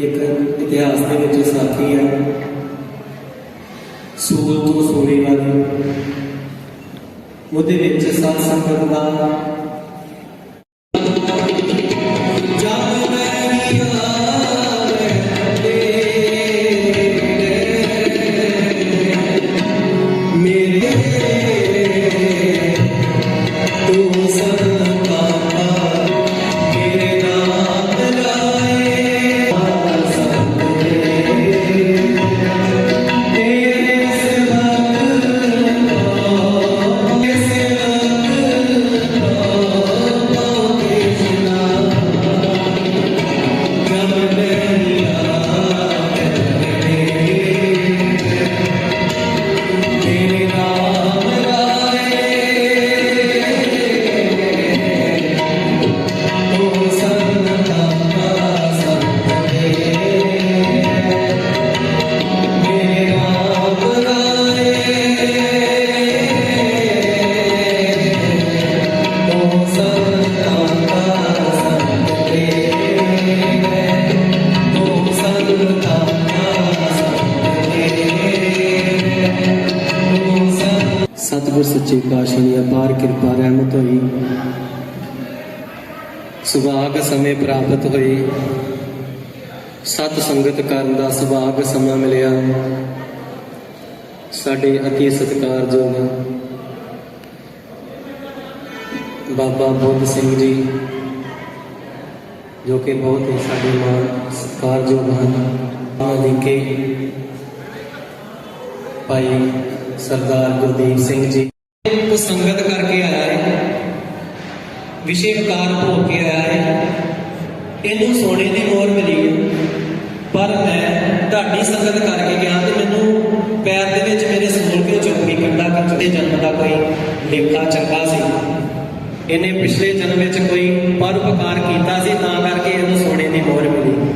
ਇੱਕ ਇਤਿਹਾਸ ਦੇ ਵਿੱਚ ਸਾਥੀ ਹੈ ਸੂਲ ਤੋਂ ਸੂਲੀ ਵਾਲੀ। ਉਹਦੇ ਵਿੱਚ ਸਤ ਸੰਗਤ ਦਾ ਸੁਭਾਗ ਸਮੇਂ ਪ੍ਰਾਪਤ ਹੋਈ। ਸਤ ਸੰਗਤ ਕਰਨ ਦਾ ਸੁਭਾਗ ਸਮਾਂ ਮਿਲਿਆ। ਸਾਡੇ ਅਤੀ ਸਤਿਕਾਰਯੋਗ ਬਾਬਾ ਬੁੱਧ ਸਿੰਘ ਜੀ, ਜੋ ਕਿ ਬਹੁਤ ਹੀ ਸਾਡੇ ਮਾਣ ਸਤਿਕਾਰਯੋਗ ਹਨ ਉਹਨਾਂ ਕੇ ਭਾਈ ਸਰਦਾਰ ਗੁਰਦੀਪ ਸਿੰਘ ਜੀ। ਉਹ ਸੰਗਤ ਕਰਕੇ ਆਇਆ ਹੈ। ਵਿਸ਼ੇ ਹੋ ਕੇ ਆਇਆ ਹੈ। ਇਹਨੂੰ ਸੋਨੇ ਦੀ ਮੋਹਰ ਮਿਲੀ ਹੈ। ਪਰ ਮੈਂ ਢਾਡੀ ਸੰਗਤ ਕਰਕੇ ਗਿਆ ਤੇ ਮੈਨੂੰ ਪੈਰ ਦੇ ਵਿੱਚ ਮੇਰੇ ਸੂਲ ਕੇ ਚੁੱਕੀ ਕੰਡਾ ਕੱਚੇ ਜਨਮ ਦਾ ਕੋਈ ਲੇਖਾ ਚੰਗਾ ਸੀ। ਇਹਨੇ ਪਿਛਲੇ ਜਨਮ ਵਿੱਚ ਕੋਈ ਪਰਉਪਕਾਰ ਕੀਤਾ ਸੀ, ਤਾਂ ਕਰਕੇ ਇਹਨੂੰ ਸੋਨੇ ਦੀ ਮੋਹਰ ਮਿਲੀ।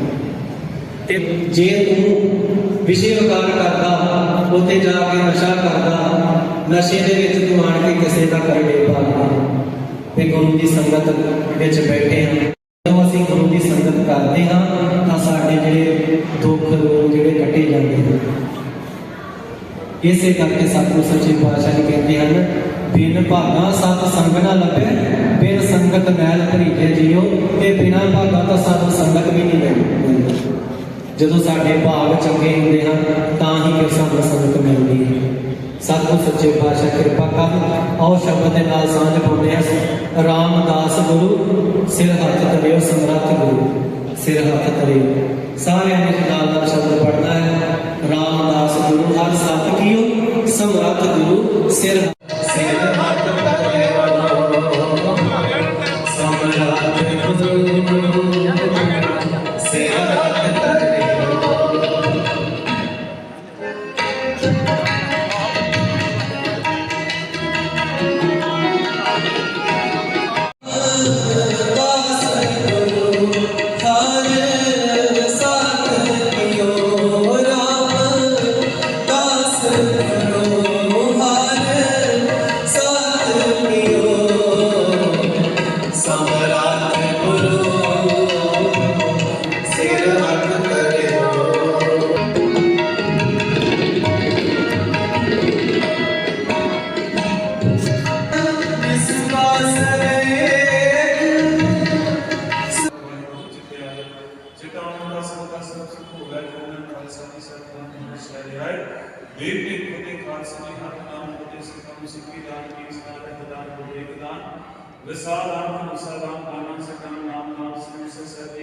ਤੇ ਜੇ ਤੂੰ ਵਿਸ਼ੇ ਵਿਕਾਰ ਕਰਦਾ, ਉੱਥੇ ਜਾ ਕੇ ਨਸ਼ਾ ਕਰਦਾ, ਨਸ਼ੇ ਦੇ ਵਿੱਚ ਤੂੰ ਆਣ ਕੇ ਕਿਸੇ ਦਾ ਕਰੜੇ ਪਾਉਂਦਾ ਤੇ ਗੁਰੂ ਦੀ ਸੰਗਤ ਵਿੱਚ ਬੈਠੇ ਹਾਂ। ਜਦੋਂ ਅਸੀਂ ਗੁਰੂ ਦੀ ਸੰਗਤ ਕਰਦੇ ਹਾਂ, ਤਾਂ ਸਾਡੇ ਜਿਹੜੇ ਦੁੱਖ ਰੋਗ ਜਿਹੜੇ ਕੱਟੇ ਜਾਂਦੇ ਹਨ। ਇਸੇ ਕਰਕੇ ਸਤਿਗੁਰੂ ਸੱਚੇ ਪਾਤਸ਼ਾਹ ਜੀ ਕਹਿੰਦੇ ਹਨ, ਬਿਨ ਭਾਗਾ ਸਤ ਸੰਗ ਨਾ ਲੱਭੇ, ਬਿਨ ਸੰਗਤ ਮੈਲ ਭਰੀਜੇ ਜੀਓ, ਤੇ ਬਿਨਾ ਭਾਗਾ ਤਾਂ ਸਤ ਸੰਗਤ ਵੀ ਨਹੀਂ ਮਿਲਦੀ। ਜਦੋਂ ਸਾਡੇ ਭਾਗ ਚੰਗੇ ਹੁੰਦੇ ਹਨ, ਤਾਂ ਹੀ ਫਿਰ ਸਾਨੂੰ ਸੰਗਤ ਮਿਲਦੀ ਹੈ। ਸਤਿਗੁਰ ਸੱਚੇ ਪਾਤਸ਼ਾਹ ਕਿਰਪਾ ਕਰ ਆਓ ਸ਼ਬਦ ਦੇ ਨਾਲ ਸਾਂਝ ਪਾਉਂਦੇ ਹਾਂ ਰਾਮਦਾਸ ਗੁਰੂ, ਸਿਰ ਹੱਥ ਧਰਿਓ ਸਮਰੱਥ ਗੁਰੂ, ਸਿਰ ਹੱਥ ਧਰਿਓ ਸਾਰਿਆਂ ਨੇ ਨਾਲ ਦਾ ਸ਼ਬਦ ਪੜਨਾ ਹੈ। ਰਾਮਦਾਸ ਗੁਰੂ, ਹਰ ਸਤ ਕੀਓ, ਸਮਰੱਥ ਗੁਰੂ, ਸਿਰ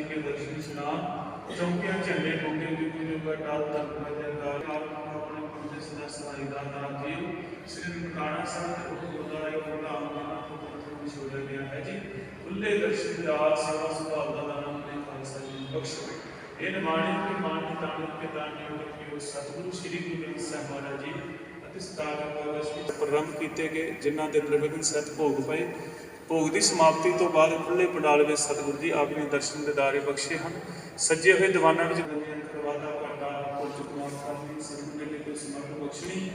ਕੇ ਦਰਸ਼ਨ ਸੁਨਾਮ ਚੌਂਕਿਆਂ ਝੰਡੇ ਟੋਕੇ ਦੀ ਕੋਈ ਜੋ ਟਾਲ ਤੱਕ ਮਜੇ ਦਾ ਕਾਲ ਆਪਣੇ ਪੁੰਦੇ ਸਦਾ ਸਹਾਈ ਦਾ ਨਾਮ ਜੀ ਸ੍ਰੀ ਮਕਾਨਾ ਸਾਹਿਬ ਦੇ ਉਹ ਗੁਰਦਾਰੇ ਕੋਲਾ ਆਮਨਾ ਤੋਂ ਤੋਂ ਛੋੜਿਆ ਗਿਆ ਹੈ ਜੀ ਖੁੱਲੇ ਦਰਸ਼ਨ ਦਾ ਸੇਵਾ ਸੁਭਾਅ ਦਾ ਨਾਮ ਨੇ ਖਾਲਸਾ ਜੀ ਨੂੰ ਬਖਸ਼ੋ ਇਹ ਨਿਮਾਣੇ ਕੇ ਮਾਨ ਕੇ ਤਾਣ ਕੇ ਤਾਣ ਨੇ ਰੱਖਿਓ ਸਤਿਗੁਰੂ ਸ੍ਰੀ ਗੁਰੂ ਗ੍ਰੰਥ ਸਾਹਿਬ ਮਹਾਰਾਜ ਜੀ ਅਤੇ ਸਤਾਰਕ ਪਾਵਸ ਵਿੱਚ ਪ੍ਰਰੰਭ ਕੀਤੇ ਗਏ ਜਿਨ੍ਹਾਂ ਦੇ ਤ੍ਰਿਵਿਘਨ ਸਤ ਭੋਗ ਪਏ ਭੋਗ ਦੀ ਸਮਾਪਤੀ ਤੋਂ ਬਾਅਦ ਖੁੱਲੇ ਪੰਡਾਲ ਵਿੱਚ ਸਤਿਗੁਰੂ ਜੀ ਆਪ ਨੇ ਦਰਸ਼ਨ ਦਿਦਾਰੇ ਬਖਸ਼ੇ ਹਨ ਸੱਜੇ ਹੋਏ ਦੀਵਾਨਾਂ ਵਿੱਚ ਦੁਨੀਆ ਕਰਵਾਦਾ ਕਰਦਾ ਕੋ ਚੁਕਮਾ ਕਰਨੀ ਸਤਿਗੁਰੂ ਨੇ ਕੋਈ ਸਮਰਥ ਬਖਸ਼ਣੀ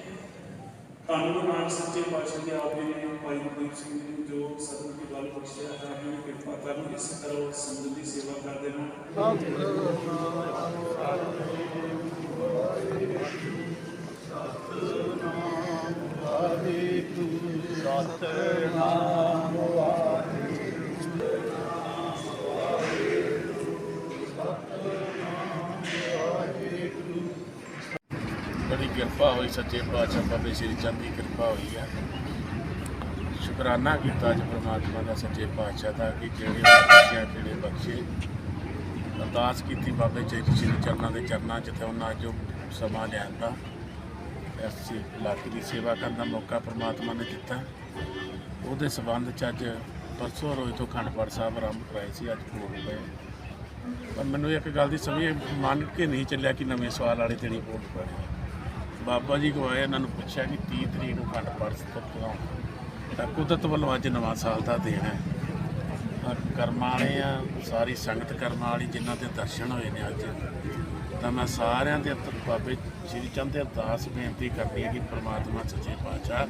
ਧੰਨ ਨਾਨਕ ਸੱਚੇ ਪਾਤਸ਼ਾਹ ਜੀ ਆਪ ਜੀ ਨੇ ਭਾਈ ਗੁਰਦੀਪ ਸਿੰਘ ਜੀ ਨੂੰ ਜੋ ਸਤਿਗੁਰ ਦੀ ਗੱਲ ਬਖਸ਼ਿਆ ਹੈ ਉਹਨਾਂ ਕਿਰਪਾ ਕਰਨ ਇਸ ਤਰ੍ਹਾਂ ਸੰਗਤ ਦੀ ਸੇਵਾ ਕਰਦੇ ਨੇ ਬੜੀ ਕਿਰਪਾ ਹੋਈ, ਸੱਚੇ ਪਾਤਸ਼ਾਹ ਬਾਬੇ ਸ਼੍ਰੀ ਚੰਦ ਦੀ ਕਿਰਪਾ ਹੋਈ ਹੈ ਸ਼ੁਕਰਾਨਾ ਕੀਤਾ ਅੱਜ ਪ੍ਰਮਾਤਮਾ ਦਾ, ਸੱਚੇ ਪਾਤਸ਼ਾਹ ਦਾ, ਕਿ ਜਿਹੜੇ ਬਖਸ਼ਿਆ ਜਿਹੜੇ ਬਖਸ਼ੇ ਅਰਦਾਸ ਕੀਤੀ ਬਾਬੇ ਚੇਤ ਸ਼੍ਰੀ ਚਰਨਾਂ ਦੇ ਚਰਨਾਂ 'ਚ, ਤੇ ਉਹਨਾਂ ਜੋ ਸਮਾਂ ਲਿਆਂਦਾ ਇਸ ਇਲਾਕੇ ਦੀ ਸੇਵਾ ਕਰਨ ਦਾ ਮੌਕਾ ਪ੍ਰਮਾਤਮਾ ਨੇ ਦਿੱਤਾ। ਉਹਦੇ ਸਬੰਧ 'ਚ ਅੱਜ ਪਰਸੋਂ ਰੋਜ਼ ਤੋਂ ਖੰਡ ਪਾਠ ਸਾਹਿਬ ਆਰੰਭ ਕਰਾਏ ਸੀ, ਅੱਜ ਭੋਗ ਪਏ। ਪਰ ਮੈਨੂੰ ਇੱਕ ਗੱਲ ਦੀ ਸਮਝ ਮੰਨ ਕੇ ਨਹੀਂ ਚੱਲਿਆ ਕਿ ਨਵੇਂ ਸਵਾਲ ਵਾਲੇ ਦਿਨ ਹੀ ਭੋਗ ਪੈਣੇ ਬਾਬਾ ਜੀ ਕੋਲ ਆਏ, ਇਹਨਾਂ ਨੂੰ ਪੁੱਛਿਆ ਕਿ 30 ਤਰੀਕ ਨੂੰ ਖੰਡ ਪਾਠ ਸਾਹਿਬ ਤਾਂ ਕੁਦਰਤ ਵੱਲੋਂ ਅੱਜ ਨਵਾਂ ਸਾਲ ਦਾ ਦਿਨ ਹੈ। ਕਰਮਾਂ ਵਾਲੇ ਆ, ਸਾਰੀ ਸੰਗਤ ਕਰਮਾਂ ਵਾਲੀ ਜਿਨ੍ਹਾਂ ਦੇ ਦਰਸ਼ਨ ਹੋਏ ਨੇ ਅੱਜ। ਤਾਂ ਮੈਂ ਸਾਰਿਆਂ ਦੇ ਅੰਦਰ ਬਾਬੇ ਸ਼੍ਰੀ ਚੰਦ ਦੇ ਅਰਦਾਸ ਬੇਨਤੀ ਕਰਦੀ ਹੈ ਕਿ ਪ੍ਰਮਾਤਮਾ ਸੱਚੇ ਪਾਤਸ਼ਾਹ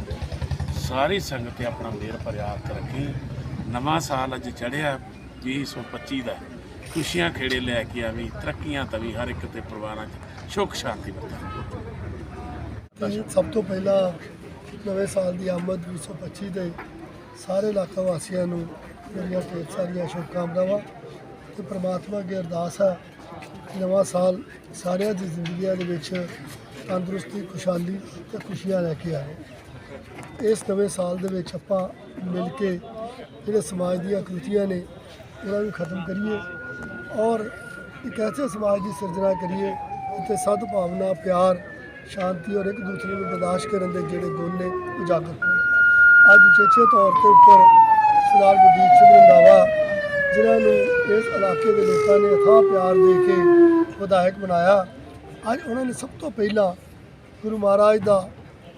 ਸਾਰੀ ਸੰਗਤ ਤੇ ਆਪਣਾ ਮਿਹਰ ਭਰਿਆ ਰੱਖੀ। ਨਵਾਂ ਸਾਲ ਅੱਜ ਚੜ੍ਹਿਆ 2025 ਦਾ। ਖੁਸ਼ੀਆਂ ਖੇੜੇ ਲੈ ਕੇ ਆਵੀਂ, ਤਰੱਕੀਆਂ ਤਵੀ, ਹਰ ਇੱਕ ਦੇ ਪਰਿਵਾਰਾਂ 'ਚ ਸੁੱਖ ਸ਼ਾਂਤੀ ਵਰਤਾਂ ਸਭ ਤੋਂ ਪਹਿਲਾਂ ਨਵੇਂ ਸਾਲ ਦੀ ਆਮਦ 2025 ਦੇ ਸਾਰੇ ਇਲਾਕਾ ਵਾਸੀਆਂ ਨੂੰ ਮੇਰੀਆਂ ਢੇਰ ਸਾਰੀਆਂ ਸ਼ੁਭਕਾਮਨਾਵਾਂ ਤੇ ਪ੍ਰਮਾਤਮਾ ਅੱਗੇ ਅਰਦਾਸ ਆ ਨਵਾਂ ਸਾਲ ਸਾਰਿਆਂ ਦੀ ਜ਼ਿੰਦਗੀਆਂ ਦੇ ਵਿੱਚ ਤੰਦਰੁਸਤੀ, ਖੁਸ਼ਹਾਲੀ ਤੇ ਖੁਸ਼ੀਆਂ ਲੈ ਕੇ ਆਵੇ। ਇਸ ਨਵੇਂ ਸਾਲ ਦੇ ਵਿੱਚ ਆਪਾਂ ਮਿਲ ਕੇ ਜਿਹੜੇ ਸਮਾਜ ਦੀਆਂ ਕ੍ਰਿਤੀਆਂ ਨੇ, ਉਹਨਾਂ ਨੂੰ ਖਤਮ ਕਰੀਏ ਔਰ ਇੱਕ ਐਸੇ ਸਮਾਜ ਦੀ ਸਿਰਜਣਾ ਕਰੀਏ ਜਿੱਥੇ ਸਦਭਾਵਨਾ, ਪਿਆਰ ਸ਼ਾਂਤੀ ਔਰ ਇੱਕ ਦੂਸਰੇ ਨੂੰ ਬਰਦਾਸ਼ਤ ਕਰਨ ਦੇ ਜਿਹੜੇ ਗੁਣ ਨੇ ਉਜਾਗਰ ਹੋਣ। ਅੱਜ ਉਚੇਚੇ ਤੌਰ ਤੇ ਉੱਪਰ ਸਰਦਾਰ ਗੁਰਦੀਪ ਸਿੰਘ ਰੰਧਾਵਾ, ਜਿਨ੍ਹਾਂ ਨੂੰ ਇਸ ਇਲਾਕੇ ਦੇ ਲੋਕਾਂ ਨੇ ਅਥਾਹ ਪਿਆਰ ਦੇ ਕੇ ਵਿਧਾਇਕ ਬਣਾਇਆ, ਅੱਜ ਉਹਨਾਂ ਨੇ ਸਭ ਤੋਂ ਪਹਿਲਾਂ ਗੁਰੂ ਮਹਾਰਾਜ ਦਾ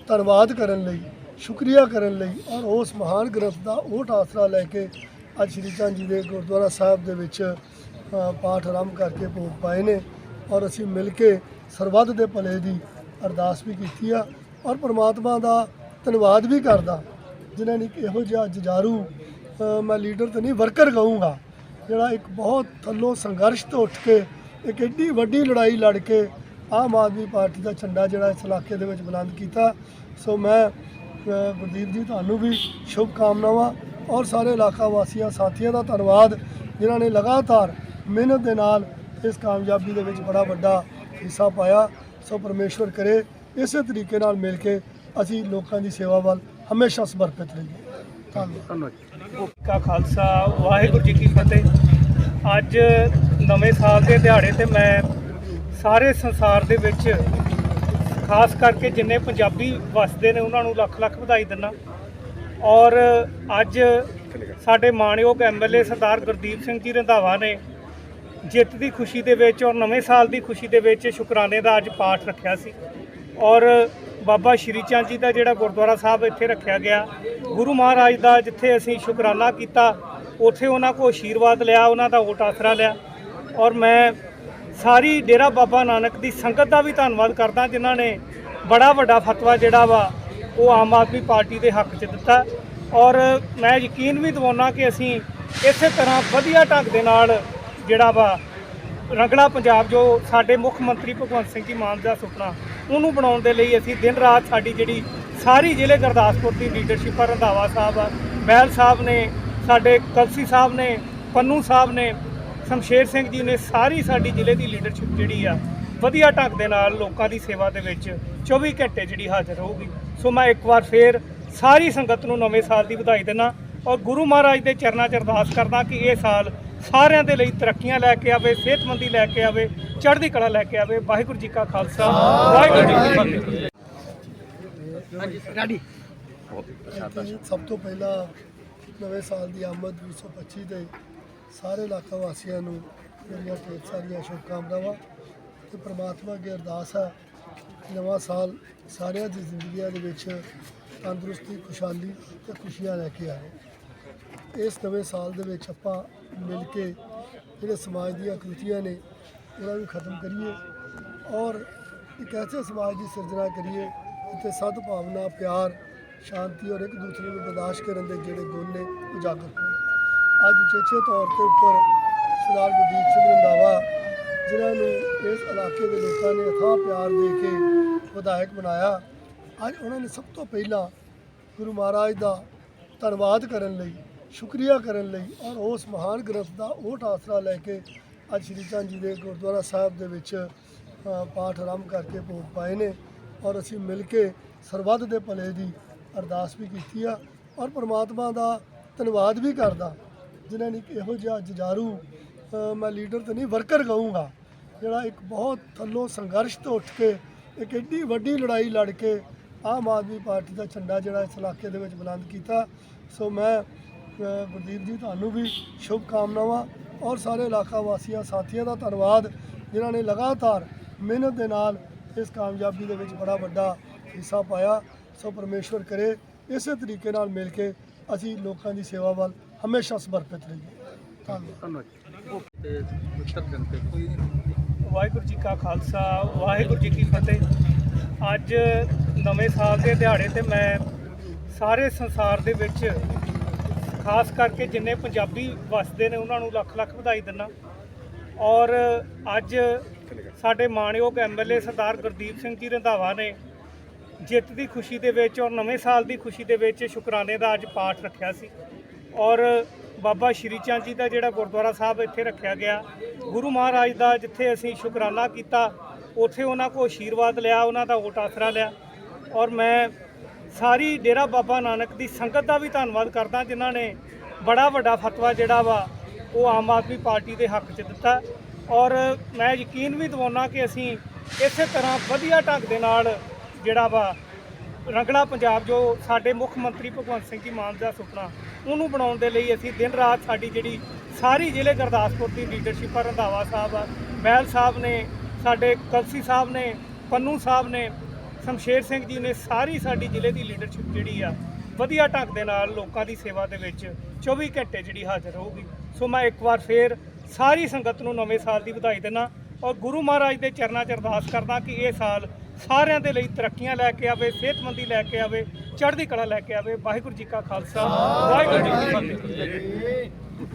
ਧੰਨਵਾਦ ਕਰਨ ਲਈ, ਸ਼ੁਕਰੀਆ ਕਰਨ ਲਈ ਔਰ ਉਸ ਮਹਾਨ ਗ੍ਰੰਥ ਦਾ ਓਟ ਆਸਰਾ ਲੈ ਕੇ ਅੱਜ ਸ਼੍ਰੀ ਚੰਦ ਜੀ ਦੇ ਗੁਰਦੁਆਰਾ ਸਾਹਿਬ ਦੇ ਵਿੱਚ ਪਾਠ ਆਰੰਭ ਕਰਕੇ ਭੋਗ ਪਾਏ ਨੇ। ਔਰ ਅਸੀਂ ਮਿਲ ਕੇ ਸਰਬੱਤ ਦੇ ਭਲੇ ਦੀ ਅਰਦਾਸ ਵੀ ਕੀਤੀ ਆ ਔਰ ਪ੍ਰਮਾਤਮਾ ਦਾ ਧੰਨਵਾਦ ਵੀ ਕਰਦਾ। ਜਿਨ੍ਹਾਂ ਨੇ ਇਹੋ ਜਿਹਾ ਜਜ਼ਾਰੂ ਮੈਂ ਲੀਡਰ ਤਾਂ ਨਹੀਂ, ਵਰਕਰ ਕਹੂੰਗਾ, ਜਿਹੜਾ ਇੱਕ ਬਹੁਤ ਥੱਲੋਂ ਸੰਘਰਸ਼ ਤੋਂ ਉੱਠ ਕੇ, ਇੱਕ ਐਡੀ ਵੱਡੀ ਲੜਾਈ ਲੜ ਕੇ ਆਮ ਆਦਮੀ ਪਾਰਟੀ ਦਾ ਝੰਡਾ ਜਿਹੜਾ ਇਸ ਇਲਾਕੇ ਦੇ ਵਿੱਚ ਬੁਲੰਦ ਕੀਤਾ। ਸੋ ਮੈਂ ਗੁਰਦੀਪ ਜੀ, ਤੁਹਾਨੂੰ ਵੀ ਸ਼ੁਭ ਕਾਮਨਾਵਾਂ ਔਰ ਸਾਰੇ ਇਲਾਕਾ ਵਾਸੀਆਂ, ਸਾਥੀਆਂ ਦਾ ਧੰਨਵਾਦ, ਜਿਨ੍ਹਾਂ ਨੇ ਲਗਾਤਾਰ ਮਿਹਨਤ ਦੇ ਨਾਲ ਇਸ ਕਾਮਯਾਬੀ ਦੇ ਵਿੱਚ ਬੜਾ ਵੱਡਾ ਹਿੱਸਾ ਪਾਇਆ। ਸੋ ਪਰਮੇਸ਼ਵਰ ਕਰੇ ਇਸੇ ਤਰੀਕੇ ਨਾਲ ਮਿਲ ਕੇ ਅਸੀਂ ਲੋਕਾਂ ਦੀ ਸੇਵਾ ਵੱਲ ਹਮੇਸ਼ਾ ਸਮਰਪਿਤ ਰਹੀਏ। ਧੰਨਵਾਦ। ਕਾ ਖਾਲਸਾ ਵਾਹਿਗੁਰੂ ਜੀ ਕੀ ਫਤਿਹ। ਅੱਜ ਨਵੇਂ ਸਾਲ ਦੇ ਦਿਹਾੜੇ ਤੇ ਮੈਂ ਸਾਰੇ ਸੰਸਾਰ ਦੇ ਵਿੱਚ ਖਾਸ ਕਰਕੇ ਜਿੰਨੇ ਪੰਜਾਬੀ ਵਸਦੇ ਨੇ ਉਹਨਾਂ ਨੂੰ ਲੱਖ ਲੱਖ ਵਧਾਈ ਦਿੰਦਾ। ਔਰ ਅੱਜ ਸਾਡੇ ਮਾਣਯੋਗ ਐਮਐਲਏ ਸਰਦਾਰ ਗੁਰਦੀਪ ਸਿੰਘ ਜੀ ਰੰਧਾਵਾ ਨੇ ਜਿੱਤ ਦੀ ਖੁਸ਼ੀ ਦੇ ਵਿੱਚ ਔਰ ਨਵੇਂ ਸਾਲ ਦੀ ਖੁਸ਼ੀ ਦੇ ਵਿੱਚ ਸ਼ੁਕਰਾਨੇ ਦਾ ਅੱਜ ਪਾਠ ਰੱਖਿਆ ਸੀ। ਔਰ ਬਾਬਾ ਸ਼੍ਰੀ ਚੰਦ ਜੀ ਦਾ ਜਿਹੜਾ ਗੁਰਦੁਆਰਾ ਸਾਹਿਬ ਇੱਥੇ ਰੱਖਿਆ ਗਿਆ, ਗੁਰੂ ਮਹਾਰਾਜ ਦਾ ਜਿੱਥੇ ਅਸੀਂ ਸ਼ੁਕਰਾਨਾ ਕੀਤਾ, ਉੱਥੇ ਉਹਨਾਂ ਕੋਲ ਆਸ਼ੀਰਵਾਦ ਲਿਆ, ਉਹਨਾਂ ਦਾ ਓਟ ਆਸਰਾ ਲਿਆ। ਔਰ ਮੈਂ ਸਾਰੀ ਡੇਰਾ ਬਾਬਾ ਨਾਨਕ ਦੀ ਸੰਗਤ ਦਾ ਵੀ ਧੰਨਵਾਦ ਕਰਦਾ, ਜਿਨ੍ਹਾਂ ਨੇ ਬੜਾ ਵੱਡਾ ਫਤਵਾ ਜਿਹੜਾ ਵਾ, ਉਹ ਆਮ ਆਦਮੀ ਪਾਰਟੀ ਦੇ ਹੱਕ 'ਚ ਦਿੱਤਾ। ਔਰ ਮੈਂ ਯਕੀਨ ਵੀ ਦਿਵਾਉਣਾ ਕਿ ਅਸੀਂ ਇਸੇ ਤਰ੍ਹਾਂ ਵਧੀਆ ਢੰਗ ਦੇ ਨਾਲ ਜਿਹੜਾ ਵਾ ਰੰਗਲਾ ਪੰਜਾਬ ਜੋ ਸਾਡੇ ਮੁੱਖ ਮੰਤਰੀ ਭਗਵੰਤ ਸਿੰਘ ਜੀ ਮਾਨ ਦਾ ਸੁਪਨਾ, ਉਹਨੂੰ ਬਣਾਉਣ ਦੇ ਲਈ ਅਸੀਂ ਦਿਨ ਰਾਤ ਸਾਡੀ ਜਿਹੜੀ ਸਾਰੀ ਜ਼ਿਲ੍ਹੇ ਗੁਰਦਾਸਪੁਰ ਦੀ ਲੀਡਰਸ਼ਿਪ ਆ, ਰੰਧਾਵਾ ਸਾਹਿਬ ਆ, ਮਹਿਲ ਸਾਹਿਬ ਨੇ, ਸਾਡੇ ਕਲਸੀ ਸਾਹਿਬ ਨੇ, ਪੰਨੂ ਸਾਹਿਬ ਨੇ, ਸ਼ਮਸ਼ੇਰ ਸਿੰਘ ਜੀ ਨੇ ਸਾਰੀ ਸਾਡੀ ਜ਼ਿਲ੍ਹੇ ਦੀ ਲੀਡਰਸ਼ਿਪ ਜਿਹੜੀ ਆ, ਵਧੀਆ ਢੰਗ ਦੇ ਨਾਲ ਲੋਕਾਂ ਦੀ ਸੇਵਾ ਦੇ ਵਿੱਚ 24 ਘੰਟੇ ਜਿਹੜੀ ਹਾਜ਼ਰ ਹੋਊਗੀ। ਸੋ ਮੈਂ ਇੱਕ ਵਾਰ ਫੇਰ ਸਾਰੀ ਸੰਗਤ ਨੂੰ ਨਵੇਂ ਸਾਲ ਦੀ ਵਧਾਈ ਦਿੰਦਾ ਔਰ ਗੁਰੂ ਮਹਾਰਾਜ ਦੇ ਚਰਨਾਂ 'ਚ ਅਰਦਾਸ ਕਰਦਾ ਕਿ ਇਹ ਸਾਲ ਸਾਰਿਆਂ ਦੇ ਲਈ ਤਰੱਕੀਆਂ ਲੈ ਕੇ ਆਵੇ ਸਿਹਤਮੰਦੀ ਲੈ ਕੇ ਆਵੇ ਚੜ੍ਹਦੀ ਕਲਾ ਲੈ ਕੇ ਆਵੇ। ਵਾਹਿਗੁਰੂ ਜੀ ਕਾ ਖਾਲਸਾ। ਵਾਹਿਗੁਰੂ ਜੀ ਕੀ ਫਤਿਹ। ਤੇ ਸਭ ਤੋਂ ਪਹਿਲਾਂ ਨਵੇਂ ਸਾਲ ਦੀ ਆਮਦ 2025 ਦੇ ਸਾਰੇ ਇਲਾਕਾ ਵਾਸੀਆਂ ਨੂੰ ਮੇਰੀਆਂ ਢੇਰ ਸਾਰੀਆਂ ਸ਼ੁਭਕਾਮਨਾਵਾਂ ਤੇ ਪ੍ਰਮਾਤਮਾ ਅੱਗੇ ਅਰਦਾਸ ਹੈ ਨਵਾਂ ਸਾਲ ਸਾਰਿਆਂ ਦੀ ਜ਼ਿੰਦਗੀਆਂ ਦੇ ਵਿੱਚ ਤੰਦਰੁਸਤੀ ਖੁਸ਼ਹਾਲੀ ਤੇ ਖੁਸ਼ੀਆਂ ਲੈ ਕੇ ਆਵੇ। ਇਸ ਨਵੇਂ ਸਾਲ ਦੇ ਵਿੱਚ ਆਪਾਂ ਮਿਲ ਕੇ ਜਿਹੜੇ ਸਮਾਜ ਦੀਆਂ ਕ੍ਰਿਤੀਆਂ ਨੇ ਉਹਨਾਂ ਨੂੰ ਖਤਮ ਕਰੀਏ ਔਰ ਇੱਕ ਐਸੇ ਸਮਾਜ ਦੀ ਸਿਰਜਣਾ ਕਰੀਏ ਇੱਥੇ ਸਦਭਾਵਨਾ ਪਿਆਰ, ਸ਼ਾਂਤੀ ਔਰ ਇੱਕ ਦੂਸਰੇ ਨੂੰ ਬਰਦਾਸ਼ਤ ਕਰਨ ਦੇ ਜਿਹੜੇ ਗੁਣ ਨੇ ਉਜਾਗਰ ਹੋਣ। ਅੱਜ ਉਚੇਚੇ ਤੌਰ ਤੇ ਉੱਪਰ ਸਰਦਾਰ ਗੁਰਦੀਪ ਸਿੰਘ ਰੰਧਾਵਾ, ਜਿਨ੍ਹਾਂ ਨੂੰ ਇਸ ਇਲਾਕੇ ਦੇ ਲੋਕਾਂ ਨੇ ਅਥਾਹ ਪਿਆਰ ਦੇ ਕੇ ਵਿਧਾਇਕ ਬਣਾਇਆ, ਅੱਜ ਉਹਨਾਂ ਨੇ ਸਭ ਤੋਂ ਪਹਿਲਾਂ ਗੁਰੂ ਮਹਾਰਾਜ ਦਾ ਧੰਨਵਾਦ ਕਰਨ ਲਈ ਸ਼ੁਕਰੀਆ ਕਰਨ ਲਈ ਔਰ ਉਸ ਮਹਾਨ ਗ੍ਰੰਥ ਦਾ ਓਟ ਆਸਰਾ ਲੈ ਕੇ ਅੱਜ ਸ਼੍ਰੀ ਚੰਦ ਜੀ ਦੇ ਗੁਰਦੁਆਰਾ ਸਾਹਿਬ ਦੇ ਵਿੱਚ ਪਾਠ ਆਰੰਭ ਕਰਕੇ ਭੋਗ ਪਾਏ ਨੇ ਔਰ ਅਸੀਂ ਮਿਲ ਕੇ ਸਰਬੱਤ ਦੇ ਭਲੇ ਦੀ ਅਰਦਾਸ ਵੀ ਕੀਤੀ ਆ ਔਰ ਪ੍ਰਮਾਤਮਾ ਦਾ ਧੰਨਵਾਦ ਵੀ ਕਰਦਾ। ਜਿਨ੍ਹਾਂ ਨੇ ਇੱਕ ਇਹੋ ਜਿਹਾ ਜਜ਼ਾਰੂ ਮੈਂ ਲੀਡਰ ਤਾਂ ਨਹੀਂ, ਵਰਕਰ ਕਹੂੰਗਾ, ਜਿਹੜਾ ਇੱਕ ਬਹੁਤ ਥੱਲੋਂ ਸੰਘਰਸ਼ ਤੋਂ ਉੱਠ ਕੇ, ਇੱਕ ਐਡੀ ਵੱਡੀ ਲੜਾਈ ਲੜ ਕੇ ਆਮ ਆਦਮੀ ਪਾਰਟੀ ਦਾ ਝੰਡਾ ਜਿਹੜਾ ਇਸ ਇਲਾਕੇ ਦੇ ਵਿੱਚ ਬੁਲੰਦ ਕੀਤਾ। ਸੋ ਮੈਂ ਗੁਰਦੀਪ ਜੀ ਤੁਹਾਨੂੰ ਵੀ ਸ਼ੁਭ ਕਾਮਨਾਵਾਂ ਔਰ ਸਾਰੇ ਇਲਾਕਾ ਵਾਸੀਆਂ ਸਾਥੀਆਂ ਦਾ ਧੰਨਵਾਦ ਜਿਨ੍ਹਾਂ ਨੇ ਲਗਾਤਾਰ ਮਿਹਨਤ ਦੇ ਨਾਲ ਇਸ ਕਾਮਯਾਬੀ ਦੇ ਵਿੱਚ ਬੜਾ ਵੱਡਾ ਹਿੱਸਾ ਪਾਇਆ। ਸੋ ਪਰਮੇਸ਼ਵਰ ਕਰੇ ਇਸੇ ਤਰੀਕੇ ਨਾਲ ਮਿਲ ਕੇ ਅਸੀਂ ਲੋਕਾਂ ਦੀ ਸੇਵਾ ਵੱਲ ਹਮੇਸ਼ਾ ਸਮਰਪਿਤ ਰਹੀਏ। ਧੰਨਵਾਦ। ਵਾਹਿਗੁਰੂ ਜੀ ਕਾ ਖਾਲਸਾ ਵਾਹਿਗੁਰੂ ਜੀ ਕੀ ਫਤਿਹ। ਅੱਜ ਨਵੇਂ ਸਾਲ ਦੇ ਦਿਹਾੜੇ ਤੇ ਮੈਂ ਸਾਰੇ ਸੰਸਾਰ ਦੇ ਵਿੱਚ ਖਾਸ ਕਰਕੇ ਜਿੰਨੇ ਪੰਜਾਬੀ ਵਸਦੇ ਨੇ ਉਹਨਾਂ ਨੂੰ ਲੱਖ ਲੱਖ ਵਧਾਈ ਦਿੰਦਾ ਔਰ ਅੱਜ ਸਾਡੇ ਮਾਣਯੋਗ ਐਮਐਲਏ ਸਰਦਾਰ ਗੁਰਦੀਪ ਸਿੰਘ ਜੀ ਰੰਧਾਵਾ ਨੇ ਜਿੱਤ ਦੀ ਖੁਸ਼ੀ ਦੇ ਵਿੱਚ ਔਰ ਨਵੇਂ ਸਾਲ ਦੀ ਖੁਸ਼ੀ ਦੇ ਵਿੱਚ ਸ਼ੁਕਰਾਨੇ ਦਾ ਅੱਜ ਪਾਠ ਰੱਖਿਆ ਸੀ। ਔਰ ਬਾਬਾ ਸ਼੍ਰੀ ਚੰਦ ਜੀ ਦਾ ਜਿਹੜਾ ਗੁਰਦੁਆਰਾ ਸਾਹਿਬ ਇੱਥੇ ਰੱਖਿਆ ਗਿਆ, ਗੁਰੂ ਮਹਾਰਾਜ ਦਾ ਜਿੱਥੇ ਅਸੀਂ ਸ਼ੁਕਰਾਨਾ ਕੀਤਾ, ਉੱਥੇ ਉਹਨਾਂ ਕੋਲ ਆਸ਼ੀਰਵਾਦ ਲਿਆ, ਉਹਨਾਂ ਦਾ ਓਟ ਆਸਰਾ ਲਿਆ। ਔਰ ਮੈਂ ਸਾਰੀ ਡੇਰਾ ਬਾਬਾ ਨਾਨਕ ਦੀ ਸੰਗਤ ਦਾ ਵੀ ਧੰਨਵਾਦ ਕਰਦਾ ਜਿਨ੍ਹਾਂ ਨੇ ਬੜਾ ਵੱਡਾ ਫਤਵਾ ਜਿਹੜਾ ਵਾ ਉਹ ਆਮ ਆਦਮੀ ਪਾਰਟੀ ਦੇ ਹੱਕ 'ਚ ਦਿੱਤਾ। ਔਰ ਮੈਂ ਯਕੀਨ ਵੀ ਦਿਵਾਉਣਾ ਕਿ ਅਸੀਂ ਇਸੇ ਤਰ੍ਹਾਂ ਵਧੀਆ ਢੰਗ ਦੇ ਨਾਲ ਜਿਹੜਾ ਵਾ ਰੰਗਲਾ ਪੰਜਾਬ ਜੋ ਸਾਡੇ ਮੁੱਖ ਮੰਤਰੀ ਭਗਵੰਤ ਸਿੰਘ ਜੀ ਮਾਨ ਦਾ ਸੁਪਨਾ, ਉਹਨੂੰ ਬਣਾਉਣ ਦੇ ਲਈ ਅਸੀਂ ਦਿਨ ਰਾਤ ਸਾਡੀ ਜਿਹੜੀ ਸਾਰੀ ਜ਼ਿਲ੍ਹੇ ਗੁਰਦਾਸਪੁਰ ਦੀ ਲੀਡਰਸ਼ਿਪ ਆ, ਰੰਧਾਵਾ ਸਾਹਿਬ ਆ, ਮਹਿਲ ਸਾਹਿਬ ਨੇ, ਸਾਡੇ ਕਲਸੀ ਸਾਹਿਬ ਨੇ, ਪੰਨੂ ਸਾਹਿਬ ਨੇ ਸ਼ਮਸ਼ੇਰ ਸਿੰਘ ਜੀ ਨੇ ਸਾਰੀ ਸਾਡੀ ਜ਼ਿਲ੍ਹੇ ਦੀ ਲੀਡਰਸ਼ਿਪ ਜਿਹੜੀ ਆ, ਵਧੀਆ ਢੰਗ ਦੇ ਨਾਲ ਲੋਕਾਂ ਦੀ ਸੇਵਾ ਦੇ ਵਿੱਚ 24 ਘੰਟੇ ਜਿਹੜੀ ਹਾਜ਼ਰ ਰਹੂਗੀ। ਸੋ ਮੈਂ ਇੱਕ ਵਾਰ ਫੇਰ ਸਾਰੀ ਸੰਗਤ ਨੂੰ ਨਵੇਂ ਸਾਲ ਦੀ ਵਧਾਈ ਦਿੰਦਾ ਔਰ ਗੁਰੂ ਮਹਾਰਾਜ ਦੇ ਚਰਨਾਂ 'ਚ ਅਰਦਾਸ ਕਰਦਾ ਕਿ ਇਹ ਸਾਲ ਸਾਰਿਆਂ ਦੇ ਲਈ ਤਰੱਕੀਆਂ ਲੈ ਕੇ ਆਵੇ, ਸਿਹਤਮੰਦੀ ਲੈ ਕੇ ਆਵੇ, ਚੜ੍ਹਦੀ ਕਲਾ ਲੈ ਕੇ ਆਵੇ। ਵਾਹਿਗੁਰੂ ਜੀ ਕਾ ਖਾਲਸਾ, ਵਾਹਿਗੁਰੂ ਜੀ ਕੀ ਫਤਿਹ।